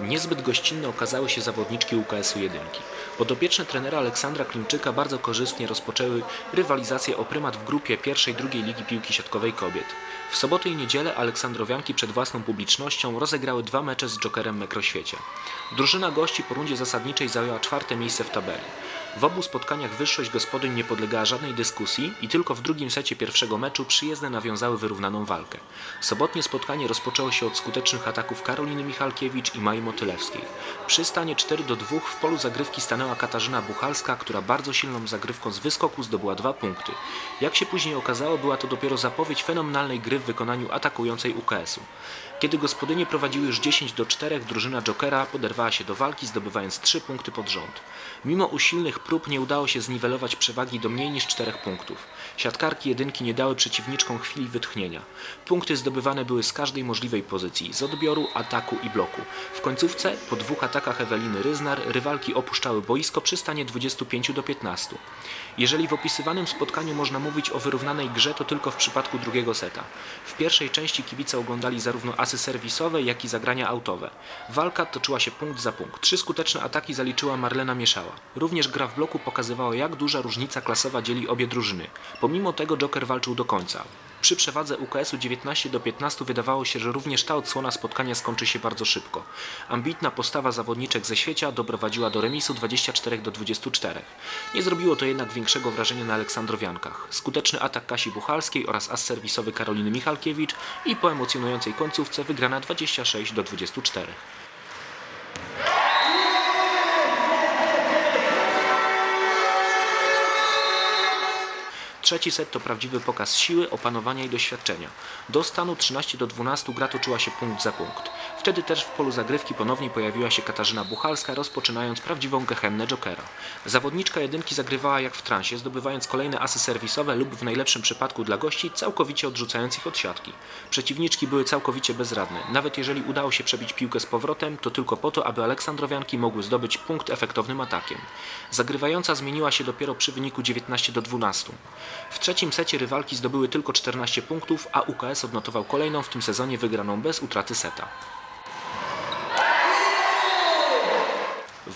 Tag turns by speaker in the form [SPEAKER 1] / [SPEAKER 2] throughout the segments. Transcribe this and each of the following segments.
[SPEAKER 1] Niezbyt gościnne okazały się zawodniczki UKS-u 1. Podopieczne trenera Aleksandra Klimczyka bardzo korzystnie rozpoczęły rywalizację o prymat w grupie pierwszej drugiej Ligi Piłki Siatkowej Kobiet. W sobotę i niedzielę Aleksandrowianki przed własną publicznością rozegrały dwa mecze z Jokerem Mekroświecie. Drużyna gości po rundzie zasadniczej zajęła czwarte miejsce w tabeli. W obu spotkaniach wyższość gospodyń nie podlegała żadnej dyskusji i tylko w drugim secie pierwszego meczu przyjezdne nawiązały wyrównaną walkę. Sobotnie spotkanie rozpoczęło się od skutecznych ataków Karoliny Michalkiewicz i Mai Motylewskiej. Przy stanie 4 do 2 w polu zagrywki stanęła Katarzyna Buchalska, która bardzo silną zagrywką z wyskoku zdobyła dwa punkty. Jak się później okazało, była to dopiero zapowiedź fenomenalnej gry w wykonaniu atakującej UKS-u. Kiedy gospodynie prowadziły już 10 do 4, drużyna Jokera poderwała się do walki, zdobywając 3 punkty pod rząd. Mimo usilnych prób nie udało się zniwelować przewagi do mniej niż 4 punktów. Siatkarki jedynki nie dały przeciwniczkom chwili wytchnienia. Punkty zdobywane były z każdej możliwej pozycji, z odbioru, ataku i bloku. W końcówce, po dwóch atakach Eweliny Ryznar, rywalki opuszczały boisko przy stanie 25 do 15. Jeżeli w opisywanym spotkaniu można mówić o wyrównanej grze, to tylko w przypadku drugiego seta. W pierwszej części kibice oglądali zarówno asy serwisowe, jak i zagrania autowe. Walka toczyła się punkt za punkt. Trzy skuteczne ataki zaliczyła Marlena Mieszała. Również gra w bloku pokazywała, jak duża różnica klasowa dzieli obie drużyny. Pomimo tego Joker walczył do końca. Przy przewadze UKS-u 19 do 15 wydawało się, że również ta odsłona spotkania skończy się bardzo szybko. Ambitna postawa zawodniczek ze świecia doprowadziła do remisu 24 do 24. Nie zrobiło to jednak większego wrażenia na Aleksandrowiankach. Skuteczny atak Kasi Buchalskiej oraz as serwisowy Karoliny Michalkiewicz i po emocjonującej końcówce wygrana 26 do 24. Trzeci set to prawdziwy pokaz siły, opanowania i doświadczenia. Do stanu 13 do 12 gra toczyła się punkt za punkt. Wtedy też w polu zagrywki ponownie pojawiła się Katarzyna Buchalska, rozpoczynając prawdziwą gehennę Jokera. Zawodniczka jedynki zagrywała jak w transie, zdobywając kolejne asy serwisowe lub w najlepszym przypadku dla gości, całkowicie odrzucając ich od siatki. Przeciwniczki były całkowicie bezradne. Nawet jeżeli udało się przebić piłkę z powrotem, to tylko po to, aby Aleksandrowianki mogły zdobyć punkt efektownym atakiem. Zagrywająca zmieniła się dopiero przy wyniku 19 do 12. W trzecim secie rywalki zdobyły tylko 14 punktów, a UKS odnotował kolejną w tym sezonie wygraną bez utraty seta.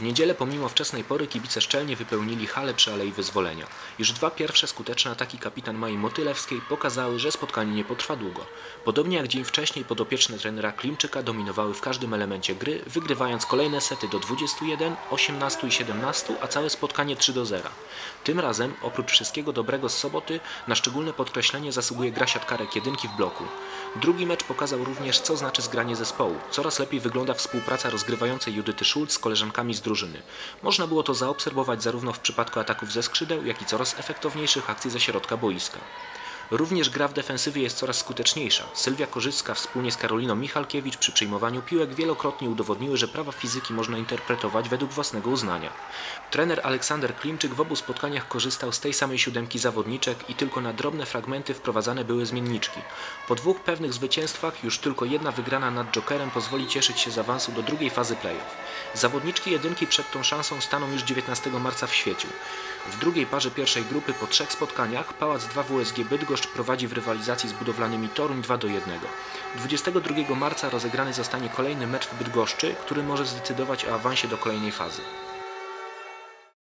[SPEAKER 1] W niedzielę pomimo wczesnej pory kibice szczelnie wypełnili halę przy Alei Wyzwolenia. Już dwa pierwsze skuteczne ataki kapitan Mai Motylewskiej pokazały, że spotkanie nie potrwa długo. Podobnie jak dzień wcześniej podopieczne trenera Klimczyka dominowały w każdym elemencie gry, wygrywając kolejne sety do 21, 18 i 17, a całe spotkanie 3 do 0. Tym razem, oprócz wszystkiego dobrego z soboty, na szczególne podkreślenie zasługuje gra siatkarek jedynki w bloku. Drugi mecz pokazał również, co znaczy zgranie zespołu. Coraz lepiej wygląda współpraca rozgrywającej Judyty Schulz z koleżankami z drużyny. Można było to zaobserwować zarówno w przypadku ataków ze skrzydeł, jak i coraz efektowniejszych akcji ze środka boiska. Również gra w defensywie jest coraz skuteczniejsza. Sylwia Korzycka wspólnie z Karoliną Michalkiewicz przy przyjmowaniu piłek wielokrotnie udowodniły, że prawa fizyki można interpretować według własnego uznania. Trener Aleksander Klimczyk w obu spotkaniach korzystał z tej samej siódemki zawodniczek i tylko na drobne fragmenty wprowadzane były zmienniczki. Po dwóch pewnych zwycięstwach już tylko jedna wygrana nad Jokerem pozwoli cieszyć się z awansu do drugiej fazy playoff. Zawodniczki jedynki przed tą szansą staną już 19 marca w świeciu. W drugiej parze pierwszej grupy po trzech spotkaniach Pałac 2 WSG Bydgoszcz prowadzi w rywalizacji z budowlanymi Toruń 2 do 1. 22 marca rozegrany zostanie kolejny mecz w Bydgoszczy, który może zdecydować o awansie do kolejnej fazy.